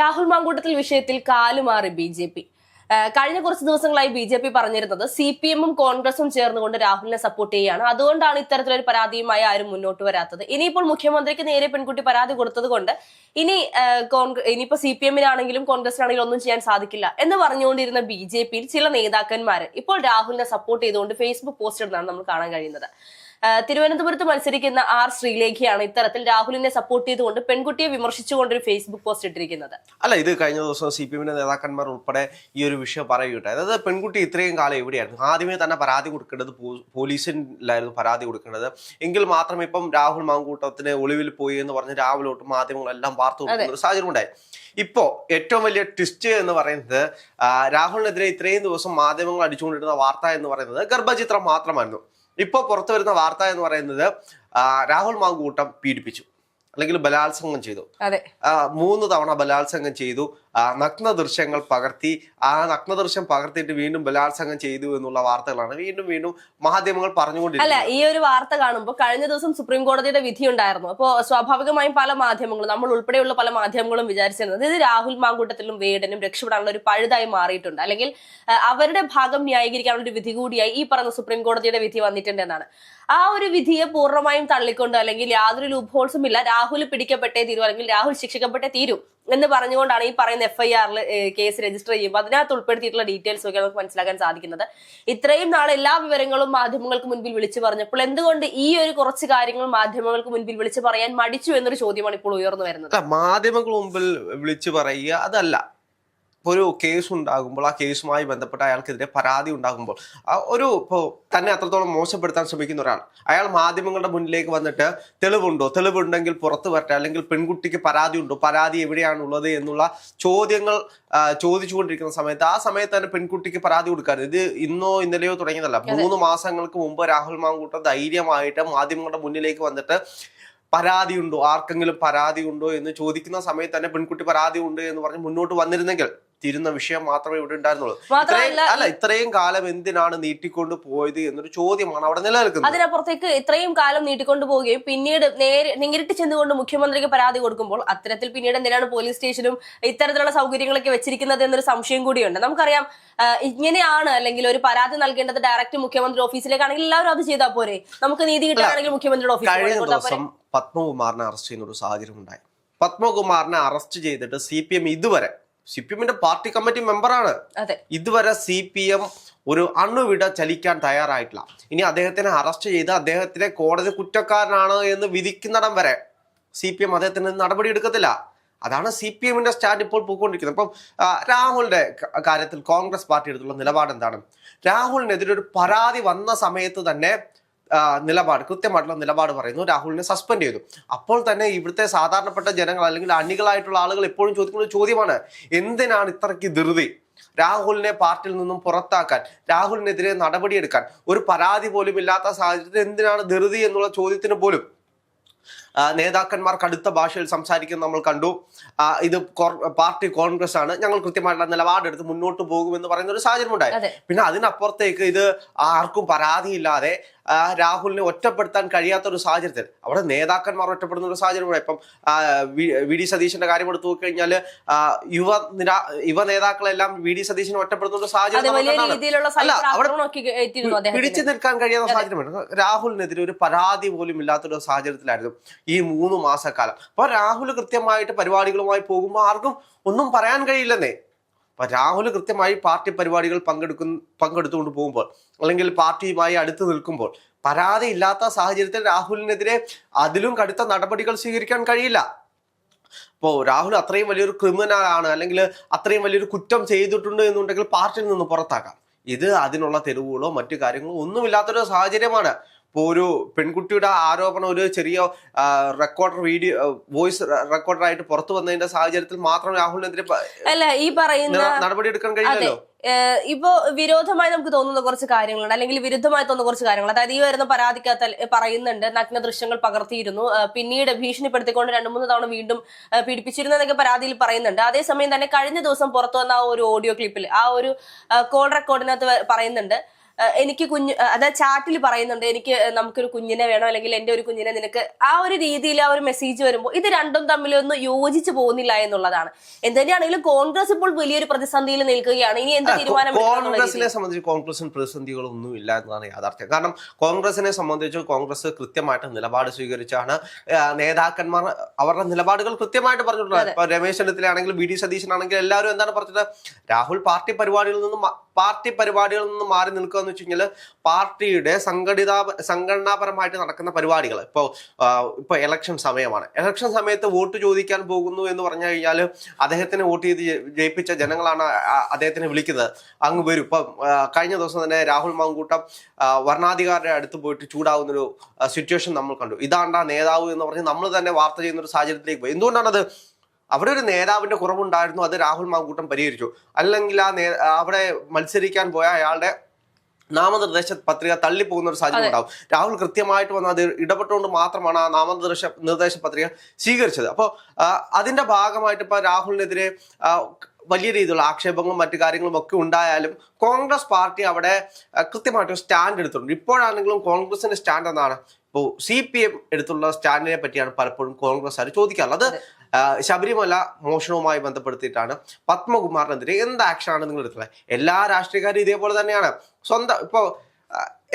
രാഹുൽ മാങ്കൂട്ടത്തിൽ വിഷയത്തിൽ കാലുമാറി B J P. കഴിഞ്ഞ കുറച്ച് ദിവസങ്ങളായി ബി ജെ പി പറഞ്ഞിരുന്നത് സി പി എമ്മും കോൺഗ്രസും ചേർന്നുകൊണ്ട് രാഹുലിനെ സപ്പോർട്ട് ചെയ്യുകയാണ് അതുകൊണ്ടാണ് ഇത്തരത്തിലൊരു പരാതിയുമായി ആരും മുന്നോട്ട് വരാത്തത്. ഇനിയിപ്പോൾ മുഖ്യമന്ത്രിക്ക് നേരെ പെൺകുട്ടി പരാതി കൊടുത്തത് കൊണ്ട് ഇനി കോൺഗ്രസ് ഇനിയിപ്പോ സി പി എമ്മിനാണെങ്കിലും കോൺഗ്രസിനാണെങ്കിലും ഒന്നും ചെയ്യാൻ സാധിക്കില്ല എന്ന് പറഞ്ഞുകൊണ്ടിരുന്ന ബി ജെ പിയിൽ ചില നേതാക്കന്മാർ ഇപ്പോൾ രാഹുലിനെ സപ്പോർട്ട് ചെയ്തുകൊണ്ട് ഫേസ്ബുക്ക് പോസ്റ്റ് ഇടുന്നതാണ് നമ്മൾ കാണാൻ കഴിയുന്നത്. തിരുവനന്തപുരത്ത് മത്സരിക്കുന്ന ആർ ശ്രീലേഖയാണ് ഇത്തരത്തിൽ രാഹുലിനെ സപ്പോർട്ട് ചെയ്തുകൊണ്ട് പെൺകുട്ടിയെ വിമർശിച്ചുകൊണ്ട് ഒരു ഫേസ്ബുക്ക് പോസ്റ്റ് ഇട്ടിരിക്കുന്നത്. അല്ല ഇത് കഴിഞ്ഞ ദിവസം സി പി എമ്മിന്റെ നേതാക്കന്മാർ ഉൾപ്പെടെ ഈ ഒരു വിഷയം പറയുകയുണ്ടായി. അതായത് പെൺകുട്ടി ഇത്രയും കാലം എവിടെയായിരുന്നു? ആദ്യമേ തന്നെ പരാതി കൊടുക്കേണ്ടത് പോലീസിലായിരുന്നു പരാതി കൊടുക്കേണ്ടത്. എങ്കിൽ മാത്രമേ ഇപ്പം രാഹുൽ മാങ്കൂട്ടത്തിന് ഒളിവിൽ പോയി എന്ന് പറഞ്ഞ് രാവിലെ തൊട്ട് മാധ്യമങ്ങളെല്ലാം വാർത്ത കൊടുക്കുന്ന ഒരു സാഹചര്യം ഉണ്ടായി. ഇപ്പോ ഏറ്റവും വലിയ ട്വിസ്റ്റ് എന്ന് പറയുന്നത് രാഹുലിനെതിരെ ഇത്രയും ദിവസം മാധ്യമങ്ങൾ അടിച്ചുകൊണ്ടിരുന്ന വാർത്ത എന്ന് പറയുന്നത് ഗർഭചിത്രം മാത്രമായിരുന്നു. ഇപ്പോൾ പുറത്തു വരുന്ന വാർത്ത എന്ന് പറയുന്നത് രാഹുൽ മാങ്കൂട്ടം പീഡിപ്പിച്ചു. അല്ലെങ്കിൽ ബലാത്സംഗം ചെയ്തു. മൂന്ന് തവണ ബലാത്സംഗം ചെയ്തു. നഗ്ന ദൃശ്യങ്ങൾ പകർത്തി. ആ നഗ്ന ദൃശ്യം പകർത്തിയിട്ട് വീണ്ടും ബലാത്സംഗം ചെയ്തു എന്നുള്ള വാർത്തകളാണ് വീണ്ടും വീണ്ടും മാധ്യമങ്ങൾ അല്ല ഈ ഒരു വാർത്ത കാണുമ്പോൾ കഴിഞ്ഞ ദിവസം സുപ്രീം കോടതിയുടെ വിധി ഉണ്ടായിരുന്നു. അപ്പോൾ സ്വാഭാവികമായും പല മാധ്യമങ്ങളും നമ്മൾ ഉൾപ്പെടെയുള്ള പല മാധ്യമങ്ങളും വിചാരിച്ചിരുന്നത് ഇത് രാഹുൽ മാങ്കൂട്ടത്തിലും വേടനും രക്ഷപ്പെടാനുള്ള ഒരു പഴുതായി മാറിയിട്ടുണ്ട്. അല്ലെങ്കിൽ അവരുടെ ഭാഗം ന്യായീകരിക്കാനുള്ള ഒരു വിധി കൂടിയായി ഈ പറഞ്ഞ സുപ്രീം കോടതിയുടെ വിധി വന്നിട്ടുണ്ട് എന്നാണ്. ആ ഒരു വിധിയെ പൂർണമായും തള്ളിക്കൊണ്ട് അല്ലെങ്കിൽ യാതൊരു ലൂപ്ഹോൾസും ഇല്ല. രാഹുൽ പിടിക്കപ്പെട്ടേ തീരും അല്ലെങ്കിൽ രാഹുൽ ശിക്ഷിക്കപ്പെട്ടേ തീരും എന്ന് പറഞ്ഞുകൊണ്ടാണ് ഈ പറയുന്ന എഫ് ഐ ആറിൽ കേസ് രജിസ്റ്റർ ചെയ്യുമ്പോൾ അതിനകത്ത് ഉൾപ്പെടുത്തിയിട്ടുള്ള ഡീറ്റെയിൽസ് ഒക്കെ നമുക്ക് മനസ്സിലാക്കാൻ സാധിക്കുന്നത്. ഇത്രയും നാൾ എല്ലാ വിവരങ്ങളും മാധ്യമങ്ങൾക്ക് മുൻപിൽ വിളിച്ചു പറഞ്ഞപ്പോൾ എന്തുകൊണ്ട് ഈ ഒരു കുറച്ച് കാര്യങ്ങൾ മാധ്യമങ്ങൾക്ക് മുൻപിൽ വിളിച്ചു പറയാൻ മടിച്ചു എന്നൊരു ചോദ്യമാണ് ഇപ്പോൾ ഉയർന്നു വരുന്നത്. മാധ്യമങ്ങൾ മുമ്പിൽ വിളിച്ചു പറയുക അതല്ല. ഒരു കേസ് ഉണ്ടാകുമ്പോൾ ആ കേസുമായി ബന്ധപ്പെട്ട് അയാൾക്കെതിരെ പരാതി ഉണ്ടാകുമ്പോൾ ആ ഒരു ഇപ്പോൾ തന്നെ അത്രത്തോളം മോശപ്പെടുത്താൻ ശ്രമിക്കുന്ന ഒരാൾ അയാൾ മാധ്യമങ്ങളുടെ മുന്നിലേക്ക് വന്നിട്ട് തെളിവുണ്ടോ? തെളിവുണ്ടെങ്കിൽ പുറത്തു വരട്ടെ അല്ലെങ്കിൽ പെൺകുട്ടിക്ക് പരാതി ഉണ്ടോ? പരാതി എവിടെയാണുള്ളത് എന്നുള്ള ചോദ്യങ്ങൾ ചോദിച്ചുകൊണ്ടിരിക്കുന്ന സമയത്ത് ആ സമയത്ത് തന്നെ പെൺകുട്ടിക്ക് പരാതി കൊടുക്കാറ് ഇത് ഇന്നോ ഇന്നലെയോ തുടങ്ങിയതല്ല. മൂന്ന് മാസങ്ങൾക്ക് മുമ്പ് രാഹുൽ മാങ്കൂട്ടർ ധൈര്യമായിട്ട് മാധ്യമങ്ങളുടെ മുന്നിലേക്ക് വന്നിട്ട് പരാതി ഉണ്ടോ ആർക്കെങ്കിലും പരാതി ഉണ്ടോ എന്ന് ചോദിക്കുന്ന സമയത്ത് തന്നെ പെൺകുട്ടി പരാതി ഉണ്ട് എന്ന് പറഞ്ഞ് മുന്നോട്ട് വന്നിരുന്നെങ്കിൽ തിരുന്ന വിഷയം മാത്രമേ ഇവിടെ ഉണ്ടായിരുന്നുള്ളൂ. അല്ല ഇത്രയും കാലം എന്തിനാണ് നീട്ടിക്കൊണ്ട് പോയത് എന്നൊരു ചോദ്യമാണ് അവിടെ നിലനിൽക്കുന്നത്. അതിനപ്പുറത്തേക്ക് ഇത്രയും കാലം നീട്ടിക്കൊണ്ട് പോവുകയും പിന്നീട് നേരെ നേരിട്ട് ചെന്നുകൊണ്ട് മുഖ്യമന്ത്രിക്ക് പരാതി കൊടുക്കുമ്പോൾ അത്തരത്തിൽ പിന്നീട് എന്തിനാണ് പോലീസ് സ്റ്റേഷനും ഇത്തരത്തിലുള്ള സൗകര്യങ്ങളൊക്കെ വെച്ചിരിക്കുന്നത് എന്നൊരു സംശയം കൂടിയുണ്ട്. നമുക്കറിയാം ഇങ്ങനെയാണ് അല്ലെങ്കിൽ ഒരു പരാതി നൽകേണ്ടത് ഡയറക്റ്റ് മുഖ്യമന്ത്രി ഓഫീസിലേക്കാണെങ്കിൽ എല്ലാവരും അത് ചെയ്താൽ പോരെ. നമുക്ക് നീതി കിട്ടുകയാണെങ്കിൽ മുഖ്യമന്ത്രിയുടെ ഓഫീസിലേക്ക് ഓഫീസിൽ പത്മകുമാറിനെ അറസ്റ്റ് ചെയ്യുന്ന ഒരു സാഹചര്യം ഉണ്ടായി പത്മകുമാറിനെ അറസ്റ്റ് ചെയ്തിട്ട് സി പി എം ഇതുവരെ സി പി എമ്മിന്റെ പാർട്ടി കമ്മിറ്റി മെമ്പറാണ്. ഇതുവരെ സി പി എം ഒരു അണുവിട ചലിക്കാൻ തയ്യാറായിട്ടില്ല. ഇനി അദ്ദേഹത്തിനെ അറസ്റ്റ് ചെയ്ത് അദ്ദേഹത്തിനെ കോടതി കുറ്റക്കാരനാണ് എന്ന് വിധിക്കുന്നിടം വരെ സി പി എം അദ്ദേഹത്തിന് നടപടി എടുക്കത്തില്ല. അതാണ് സി പി എമ്മിന്റെ സ്റ്റാൻഡ് ഇപ്പോൾ പോയിക്കൊണ്ടിരിക്കുന്നത്. അപ്പം രാഹുലിന്റെ കാര്യത്തിൽ കോൺഗ്രസ് പാർട്ടി എടുത്തുള്ള നിലപാട് എന്താണ് രാഹുലിനെതിരെ ഒരു പരാതി വന്ന സമയത്ത് തന്നെ നിലപാട് കൃത്യമായിട്ടുള്ള നിലപാട് പറയുന്നു. രാഹുലിനെ സസ്പെൻഡ് ചെയ്തു. അപ്പോൾ തന്നെ ഇവിടുത്തെ സാധാരണപ്പെട്ട ജനങ്ങൾ അല്ലെങ്കിൽ അണികളായിട്ടുള്ള ആളുകൾ എപ്പോഴും ചോദിക്കുന്ന ഒരു ചോദ്യമാണ് എന്തിനാണ് ഇത്രയ്ക്ക് ധൃതി? രാഹുലിനെ പാർട്ടിയിൽ നിന്നും പുറത്താക്കാൻ രാഹുലിനെതിരെ നടപടിയെടുക്കാൻ ഒരു പരാതി പോലും ഇല്ലാത്ത സാഹചര്യത്തിൽ എന്തിനാണ് ധൃതി എന്നുള്ള ചോദ്യത്തിന് പോലും? നേതാക്കന്മാർ കടുത്ത ഭാഷയിൽ സംസാരിക്കുന്നത് നമ്മൾ കണ്ടു. ഇത് പാർട്ടി കോൺഗ്രസ് ആണ്. ഞങ്ങൾ കൃത്യമായിട്ടുള്ള നിലപാടെടുത്ത് മുന്നോട്ട് പോകുമെന്ന് പറയുന്ന ഒരു സാഹചര്യം ഉണ്ടായി. പിന്നെ അതിനപ്പുറത്തേക്ക് ഇത് ആർക്കും പരാതിയില്ലാതെ രാഹുലിനെ ഒറ്റപ്പെടുത്താൻ കഴിയാത്ത ഒരു സാഹചര്യത്തിൽ അവിടെ നേതാക്കന്മാർ ഒറ്റപ്പെടുന്ന ഒരു സാഹചര്യം കൂടെ. ഇപ്പം വി ഡി സതീശന്റെ കാര്യം എടുത്തു നോക്കിക്കഴിഞ്ഞാൽ യുവ നിരാ യുവ നേതാക്കളെല്ലാം വി ഡി സതീശനെ ഒറ്റപ്പെടുന്ന ഒരു സാഹചര്യം പിടിച്ചു നിൽക്കാൻ കഴിയാത്ത സാഹചര്യം രാഹുലിനെതിരെ ഒരു പരാതി പോലും ഇല്ലാത്തൊരു സാഹചര്യത്തിലായിരുന്നു ഈ മൂന്ന് മാസക്കാലം. അപ്പൊ രാഹുൽ കൃത്യമായിട്ട് പരിപാടികളുമായി പോകുമ്പോൾ ആർക്കും ഒന്നും പറയാൻ കഴിയില്ലെന്നേ. അപ്പൊ രാഹുൽ കൃത്യമായി പാർട്ടി പരിപാടികൾ പങ്കെടുക്കുന്ന പങ്കെടുത്തുകൊണ്ട് പോകുമ്പോൾ അല്ലെങ്കിൽ പാർട്ടിയുമായി അടുത്ത് നിൽക്കുമ്പോൾ പരാതി ഇല്ലാത്ത സാഹചര്യത്തിൽ രാഹുലിനെതിരെ അതിലും കടുത്ത നടപടികൾ സ്വീകരിക്കാൻ കഴിയില്ല. അപ്പോൾ രാഹുൽ അത്രയും വലിയൊരു ക്രിമിനൽ ആണ് അല്ലെങ്കിൽ അത്രയും വലിയൊരു കുറ്റം ചെയ്തിട്ടുണ്ട് എന്നുണ്ടെങ്കിൽ പാർട്ടിയിൽ നിന്ന് പുറത്താക്കാം ഇത് അതിനുള്ള തെരുവുകളോ മറ്റു കാര്യങ്ങളോ ഒന്നുമില്ലാത്തൊരു സാഹചര്യമാണ്. ഇപ്പോൾ ഒരു പെൺകുട്ടിയുടെ ആരോപണം ഒരു ചെറിയ റെക്കോർഡർ വീഡിയോ വോയിസ് റെക്കോർഡറായിട്ട് പുറത്തു വന്നതിന്റെ സാഹചര്യത്തിൽ മാത്രം രാഹുലിനെതിരെ അല്ല ഈ പറയുന്ന നടപടിയെടുക്കാൻ കഴിയില്ലല്ലോ? ഇപ്പോ വിരോധമായി നമുക്ക് തോന്നുന്ന കുറച്ച് കാര്യങ്ങളുണ്ട്. അല്ലെങ്കിൽ വിരുദ്ധമായി തോന്നുന്ന കുറച്ച് കാര്യങ്ങൾ. അതായത് ഈ വരുന്ന പരാതിക്കകത്ത് പറയുന്നുണ്ട് നഗ്ന ദൃശ്യങ്ങൾ പകർത്തിയിരുന്നു. പിന്നീട് ഭീഷണിപ്പെടുത്തിക്കൊണ്ട് രണ്ടു മൂന്ന് തവണ വീണ്ടും പീഡിപ്പിച്ചിരുന്നു എന്നൊക്കെ പരാതിയിൽ പറയുന്നുണ്ട്. അതേസമയം തന്നെ കഴിഞ്ഞ ദിവസം പുറത്തു വന്ന ആ ഒരു ഓഡിയോ ക്ലിപ്പിൽ ആ ഒരു കോൾ റെക്കോർഡിനകത്ത് പറയുന്നുണ്ട്. എനിക്ക് കുഞ്ഞ് അതായത് ചാറ്റിൽ പറയുന്നുണ്ട് എനിക്ക് നമുക്കൊരു കുഞ്ഞിനെ വേണം അല്ലെങ്കിൽ എന്റെ ഒരു കുഞ്ഞിനെ നിനക്ക് ആ ഒരു രീതിയിൽ ആ ഒരു മെസ്സേജ് വരുമ്പോൾ ഇത് രണ്ടും തമ്മിൽ ഒന്ന് യോജിച്ച് പോകുന്നില്ല എന്നുള്ളതാണ്. എന്തുതന്നെയാണെങ്കിലും കോൺഗ്രസ് ഇപ്പോൾ വലിയൊരു പ്രതിസന്ധിയിൽ നിൽക്കുകയാണ്. ഇനി എന്ത് തീരുമാനം കോൺഗ്രസിനെ സംബന്ധിച്ച് കോൺഗ്രസിന് പ്രതിസന്ധികളൊന്നും ഇല്ല എന്നതാണ് യാഥാർത്ഥ്യം. കാരണം കോൺഗ്രസിനെ സംബന്ധിച്ച് കോൺഗ്രസ് കൃത്യമായിട്ട് നിലപാട് സ്വീകരിച്ചാണ് നേതാക്കന്മാർ അവരുടെ നിലപാടുകൾ കൃത്യമായിട്ട് പറഞ്ഞിട്ടുള്ളത്. ഇപ്പൊ രമേശ് ചെന്നിത്തലയാണെങ്കിലും ബി ഡി സതീശനാണെങ്കിലും എല്ലാവരും എന്താണ് പറഞ്ഞത്? രാഹുൽ പാർട്ടി പരിപാടികളിൽ നിന്നും പാർട്ടി പരിപാടികളിൽ നിന്നും മാറി നിൽക്കുക എന്ന് വെച്ച് കഴിഞ്ഞാൽ പാർട്ടിയുടെ സംഘടിത സംഘടനാപരമായിട്ട് നടക്കുന്ന പരിപാടികൾ ഇപ്പോൾ ഇപ്പോൾ ഇലക്ഷൻ സമയമാണ്. ഇലക്ഷൻ സമയത്ത് വോട്ട് ചോദിക്കാൻ പോകുന്നു എന്ന് പറഞ്ഞു കഴിഞ്ഞാൽ അദ്ദേഹത്തിന് വോട്ട് ചെയ്ത് ജയിപ്പിച്ച ജനങ്ങളാണ് അദ്ദേഹത്തിനെ വിളിക്കുന്നത്. അങ്ങ് വരും. ഇപ്പം കഴിഞ്ഞ ദിവസം തന്നെ രാഹുൽ മാങ്കൂട്ടം വരണാധികാരിയുടെ അടുത്ത് പോയിട്ട് ചൂടാവുന്നൊരു സിറ്റുവേഷൻ നമ്മൾ കണ്ടു. ഇതാണ്ടാ നേതാവ് എന്ന് പറഞ്ഞ് നമ്മൾ തന്നെ വാർത്ത ചെയ്യുന്ന ഒരു സാഹചര്യത്തിലേക്ക് പോയി. എന്തുകൊണ്ടാണത്? അവിടെ ഒരു നേതാവിന്റെ കുറവുണ്ടായിരുന്നു അത് രാഹുൽ മാങ്കൂട്ടം പരിഹരിച്ചു. അല്ലെങ്കിൽ ആ നേ അവിടെ മത്സരിക്കാൻ പോയ അയാളുടെ നാമനിർദ്ദേശ പത്രിക തള്ളിപ്പോകുന്ന ഒരു സാഹചര്യം ഉണ്ടാവും. രാഹുൽ കൃത്യമായിട്ട് വന്ന് അത് ഇടപെട്ടുകൊണ്ട് മാത്രമാണ് ആ നാമനിർദ്ദേശ നിർദ്ദേശ പത്രിക സ്വീകരിച്ചത്. അപ്പോൾ അതിന്റെ ഭാഗമായിട്ട് ഇപ്പൊ രാഹുലിനെതിരെ വലിയ രീതിയിലുള്ള ആക്ഷേപങ്ങളും മറ്റു കാര്യങ്ങളും ഒക്കെ ഉണ്ടായാലും കോൺഗ്രസ് പാർട്ടി അവിടെ കൃത്യമായിട്ട് സ്റ്റാൻഡ് എടുത്തിട്ടുണ്ട്. ഇപ്പോഴാണെങ്കിലും കോൺഗ്രസിന്റെ സ്റ്റാൻഡ് എന്നാണ്. ഇപ്പോൾ സി പി എം എടുത്തുള്ള സ്റ്റാൻഡിനെ പറ്റിയാണ് പലപ്പോഴും കോൺഗ്രസ് ആര് ചോദിക്കാറുള്ളത്. അത്. ശബരിമല മോഷണവുമായി ബന്ധപ്പെടുത്തിയിട്ടാണ് പത്മകുമാറിനെതിരെ എന്ത് ആണ് നിങ്ങൾ എടുത്തത് എല്ലാ രാഷ്ട്രീയക്കാരും ഇതേപോലെ തന്നെയാണ്. സ്വന്തം ഇപ്പോൾ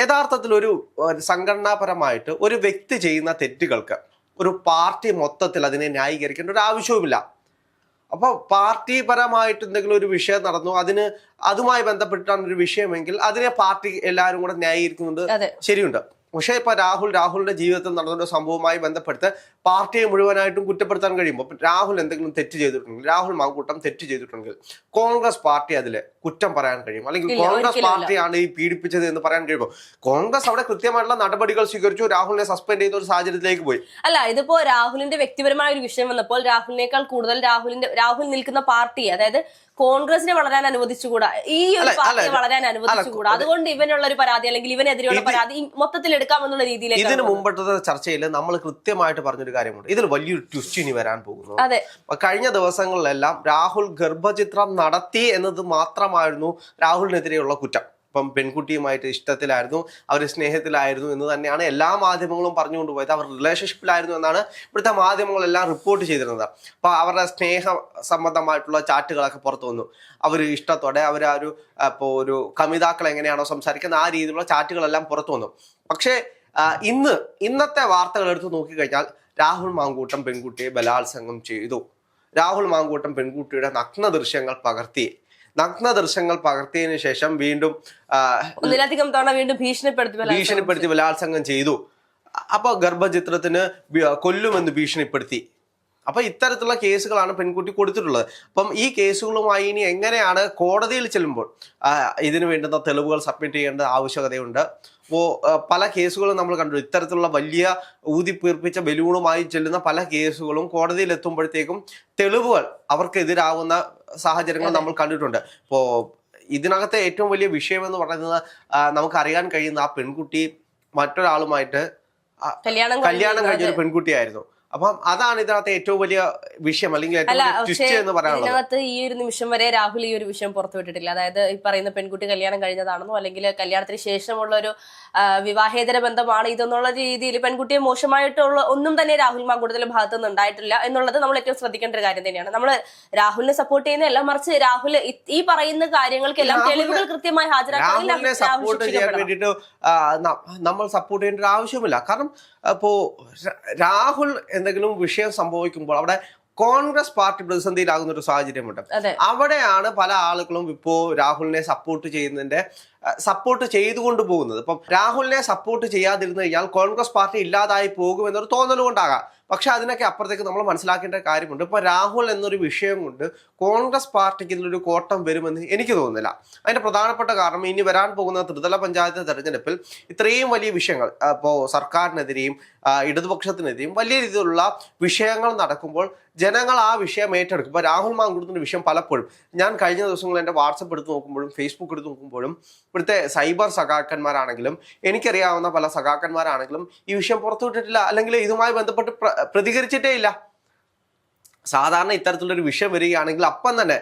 യഥാർത്ഥത്തിൽ ഒരു ഒരു സംഘടനാപരമായിട്ട് ഒരു വ്യക്തി ചെയ്യുന്ന തെറ്റുകൾക്ക് ഒരു പാർട്ടി മൊത്തത്തിൽ അതിനെ ന്യായീകരിക്കേണ്ട ഒരു ആവശ്യവുമില്ല. അപ്പോൾ പാർട്ടിപരമായിട്ട് എന്തെങ്കിലും ഒരു വിഷയം നടന്നു അതിന് അതുമായി ബന്ധപ്പെട്ടാണ് ഒരു വിഷയമെങ്കിൽ അതിനെ പാർട്ടി എല്ലാവരും കൂടെ ന്യായീകരിക്കുന്നുണ്ട് ശരിയുണ്ട്. പക്ഷേ ഇപ്പൊ രാഹുൽ രാഹുലിന്റെ ജീവിതത്തിൽ നടന്ന ഒരു സംഭവവുമായി ബന്ധപ്പെട്ട് പാർട്ടിയെ മുഴുവനായിട്ടും കുറ്റപ്പെടുത്താൻ കഴിയുമ്പോൾ രാഹുൽ എന്തെങ്കിലും തെറ്റ് ചെയ്തിട്ടുണ്ടെങ്കിൽ രാഹുൽ മാങ്കൂട്ടം തെറ്റ് ചെയ്തിട്ടുണ്ടെങ്കിൽ കോൺഗ്രസ് പാർട്ടി അതിൽ കുറ്റം പറയാൻ കഴിയും അല്ലെങ്കിൽ കോൺഗ്രസ്. പാർട്ടിയാണ് ഈ പീഡിപ്പിച്ചത് എന്ന് പറയാൻ കഴിയുമ്പോൾ കോൺഗ്രസ് അവിടെ കൃത്യമായിട്ടുള്ള നടപടികൾ സ്വീകരിച്ചു രാഹുലിനെ സസ്പെൻഡ് ചെയ്ത ഒരു സാഹചര്യത്തിലേക്ക് പോയി അല്ല ഇതിപ്പോ രാഹുലിന്റെ വ്യക്തിപരമായ ഒരു വിഷയം വന്നപ്പോൾ രാഹുലിനേക്കാൾ കൂടുതൽ രാഹുലിന്റെ രാഹുൽ നിൽക്കുന്ന പാർട്ടി അതായത് കോൺഗ്രസിനെ വളരാൻ അനുവദിച്ചുകൂടാ? ഈ ഒരു പാർട്ടിയെ വളരാൻ അനുവദിച്ചുകൂടാ? അതുകൊണ്ട് ഇവനുള്ള ഒരു പരാതി അല്ലെങ്കിൽ ഇവനെതിരെയുള്ള പരാതി മൊത്തത്തിൽ എടുക്കാമെന്നുള്ള രീതിയിലേക്ക് ഇതിന് മുമ്പത്തെ ചർച്ചയിൽ നമ്മൾ കൃത്യമായിട്ട് പറഞ്ഞൊരു കാര്യമുണ്ട്. ഇതിൽ വലിയൊരു ട്വിസ്റ്റ് ഇനി വരാൻ പോകുന്നു. അതെ. കഴിഞ്ഞ ദിവസങ്ങളിലെല്ലാം രാഹുൽ ഗർഭചിത്രം നടത്തി എന്നത് മാത്രമായിരുന്നു രാഹുലിനെതിരെയുള്ള കുറ്റം. ഇപ്പം പെൺകുട്ടിയുമായിട്ട് ഇഷ്ടത്തിലായിരുന്നു അവർ സ്നേഹത്തിലായിരുന്നു എന്ന് തന്നെയാണ് എല്ലാ മാധ്യമങ്ങളും പറഞ്ഞുകൊണ്ട് പോയത്. അവർ റിലേഷൻഷിപ്പിലായിരുന്നു എന്നാണ് ഇവിടുത്തെ മാധ്യമങ്ങളെല്ലാം റിപ്പോർട്ട് ചെയ്തിരുന്നത്. അപ്പോൾ അവരുടെ സ്നേഹ സംബന്ധമായിട്ടുള്ള ചാറ്റുകളൊക്കെ പുറത്തു വന്നു. അവർ ഇഷ്ടത്തോടെ അവർ ആ ഒരു ഇപ്പോൾ ഒരു കമിതാക്കൾ എങ്ങനെയാണോ സംസാരിക്കുന്നത് ആ രീതിയിലുള്ള ചാറ്റുകളെല്ലാം പുറത്തു വന്നു. പക്ഷേ ഇന്ന് ഇന്നത്തെ വാർത്തകൾ എടുത്ത് നോക്കിക്കഴിഞ്ഞാൽ രാഹുൽ മാങ്കൂട്ടം പെൺകുട്ടിയെ ബലാത്സംഗം ചെയ്തു. രാഹുൽ മാങ്കൂട്ടം പെൺകുട്ടിയുടെ നഗ്ന ദൃശ്യങ്ങൾ പകർത്തി. നഗ്ന ദൃശ്യങ്ങൾ പകർത്തിയതിനു ശേഷം വീണ്ടും ഒന്നിലധികം തവണ വീണ്ടും ഭീഷണിപ്പെടുത്തി ഭീഷണിപ്പെടുത്തി ബലാത്സംഗം ചെയ്തു. അപ്പൊ ഗർഭചിത്രത്തിന് കൊല്ലുമെന്ന് ഭീഷണിപ്പെടുത്തി. അപ്പൊ ഇത്തരത്തിലുള്ള കേസുകളാണ് പെൺകുട്ടി കൊടുത്തിട്ടുള്ളത്. അപ്പം ഈ കേസുകളുമായി ഇനി എങ്ങനെയാണ് കോടതിയിൽ ചെല്ലുമ്പോൾ ഇതിനു വേണ്ടുന്ന തെളിവുകൾ സബ്മിറ്റ് ചെയ്യേണ്ട ആവശ്യകതയുണ്ട്. അപ്പോൾ പല കേസുകളും നമ്മൾ കണ്ടു. ഇത്തരത്തിലുള്ള വലിയ ഊതിപ്പീർപ്പിച്ച ബലൂണുമായി ചെല്ലുന്ന പല കേസുകളും കോടതിയിൽ എത്തുമ്പോഴത്തേക്കും തെളിവുകൾ അവർക്കെതിരാകുന്ന സാഹചര്യങ്ങൾ നമ്മൾ കണ്ടിട്ടുണ്ട്. ഇപ്പോ ഇതിനകത്തെ ഏറ്റവും വലിയ വിഷയം എന്ന് പറയുന്നത് നമുക്ക് നമുക്കറിയാൻ കഴിയുന്ന ആ പെൺകുട്ടി മറ്റൊരാളുമായിട്ട് കല്യാണം കല്യാണം കഴിഞ്ഞ ഒരു പെൺകുട്ടിയായിരുന്നു. അപ്പം അതാണ് ഇതിനകത്ത് ഏറ്റവും വലിയ വിഷയം അല്ലെങ്കിൽ എന്ന് ഇതിനകത്ത് ഈ ഒരു നിമിഷം വരെ രാഹുൽ ഈ ഒരു വിഷയം പുറത്തുവിട്ടിട്ടില്ല അതായത് ഈ പറയുന്ന പെൺകുട്ടി കല്യാണം കഴിഞ്ഞതാണെന്നോ അല്ലെങ്കിൽ കല്യാണത്തിന് ശേഷമുള്ള ഒരു വിവാഹേതര ബന്ധമാണ് ഇതെന്നുള്ള രീതിയിൽ പെൺകുട്ടിയെ മോശമായിട്ടുള്ള ഒന്നും തന്നെ രാഹുൽ മാങ്കൂടുതലും ഭാഗത്തു നിന്ന് ഉണ്ടായിട്ടില്ല എന്നുള്ളത് നമ്മൾ ഏറ്റവും ശ്രദ്ധിക്കേണ്ട ഒരു കാര്യം തന്നെയാണ്. നമ്മൾ രാഹുലിനെ സപ്പോർട്ട് ചെയ്യുന്നതല്ല മറിച്ച് രാഹുൽ ഈ പറയുന്ന കാര്യങ്ങൾക്കെല്ലാം തെളിവുകൾ കൃത്യമായി ഹാജരാക്കി രാഹുലിനെ സപ്പോർട്ട് ചെയ്യാൻ. വേണ്ടിയിട്ട് നമ്മൾ സപ്പോർട്ട് ചെയ്യേണ്ട ഒരു ആവശ്യമില്ല കാരണം അപ്പോ രാഹുൽ എന്തെങ്കിലും വിഷയം സംഭവിക്കുമ്പോൾ അവിടെ കോൺഗ്രസ് പാർട്ടി പ്രതിസന്ധിയിലാകുന്ന ഒരു സാഹചര്യമുണ്ട് അവിടെയാണ് പല ആളുകളും ഇപ്പോ രാഹുലിനെ സപ്പോർട്ട് ചെയ്യുന്നതിന്റെ സപ്പോർട്ട് ചെയ്തുകൊണ്ട് പോകുന്നത്. ഇപ്പം രാഹുലിനെ സപ്പോർട്ട് ചെയ്യാതിരുന്നു കഴിഞ്ഞാൽ കോൺഗ്രസ് പാർട്ടി ഇല്ലാതായി പോകും എന്നൊരു തോന്നൽ കൊണ്ടാകാം പക്ഷെ അതിനൊക്കെ അപ്പുറത്തേക്ക് നമ്മൾ മനസ്സിലാക്കേണ്ട കാര്യമുണ്ട്. ഇപ്പൊ രാഹുൽ എന്നൊരു വിഷയം കൊണ്ട് കോൺഗ്രസ് പാർട്ടിക്ക് ഇതിലൊരു കോട്ടം വരുമെന്ന് എനിക്ക് തോന്നുന്നില്ല. അതിന്റെ പ്രധാനപ്പെട്ട കാരണം ഇനി വരാൻ പോകുന്ന ത്രിതല പഞ്ചായത്ത് തെരഞ്ഞെടുപ്പിൽ ഇത്രയും വലിയ വിഷയങ്ങൾ ഇപ്പോൾ സർക്കാരിനെതിരെയും ഇടതുപക്ഷത്തിനെതിരെയും വലിയ രീതിയിലുള്ള വിഷയങ്ങൾ നടക്കുമ്പോൾ ജനങ്ങൾ ആ വിഷയം ഏറ്റെടുക്കും. ഇപ്പൊ രാഹുൽ മാങ്കുടത്തിന്റെ വിഷയം പലപ്പോഴും ഞാൻ കഴിഞ്ഞ ദിവസങ്ങളിൽ എന്റെ വാട്സപ്പ് എടുത്ത് നോക്കുമ്പോഴും ഫേസ്ബുക്ക് എടുത്ത് നോക്കുമ്പോഴും ഇവിടുത്തെ സൈബർ സഖാക്കന്മാരാണെങ്കിലും എനിക്കറിയാവുന്ന പല സഖാക്കന്മാരാണെങ്കിലും ഈ വിഷയം പുറത്തുവിട്ടിട്ടില്ല. അല്ലെങ്കിൽ ഇതുമായി ബന്ധപ്പെട്ട് പ്രതികരിച്ചിട്ടേ ഇല്ല. സാധാരണ ഇത്തരത്തിലൊരു വിഷയം വരികയാണെങ്കിൽ അപ്പം തന്നെ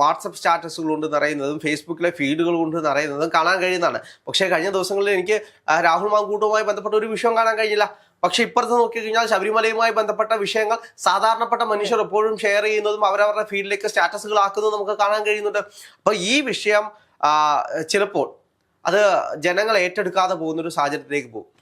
വാട്സപ്പ് സ്റ്റാറ്റസുകൾ കൊണ്ട് നിറയുന്നതും ഫേസ്ബുക്കിലെ ഫീഡുകൾ കൊണ്ട് നിറയുന്നതും കാണാൻ കഴിയുന്നതാണ്. പക്ഷേ കഴിഞ്ഞ ദിവസങ്ങളിൽ എനിക്ക് രാഹുൽ മാങ്കൂട്ടുമായി ബന്ധപ്പെട്ട ഒരു വിഷയം കാണാൻ കഴിഞ്ഞില്ല. പക്ഷെ ഇപ്പുറത്ത് നോക്കിക്കഴിഞ്ഞാൽ ശബരിമലയുമായി ബന്ധപ്പെട്ട വിഷയങ്ങൾ സാധാരണപ്പെട്ട മനുഷ്യർ എപ്പോഴും ഷെയർ ചെയ്യുന്നതും അവരവരുടെ ഫീൽഡിലേക്ക് സ്റ്റാറ്റസുകൾ ആക്കുന്നതും നമുക്ക് കാണാൻ കഴിയുന്നുണ്ട്. അപ്പോൾ ഈ വിഷയം ചിലപ്പോൾ അത് ജനങ്ങൾ ഏറ്റെടുക്കാതെ പോകുന്നൊരു സാഹചര്യത്തിലേക്ക് പോകും.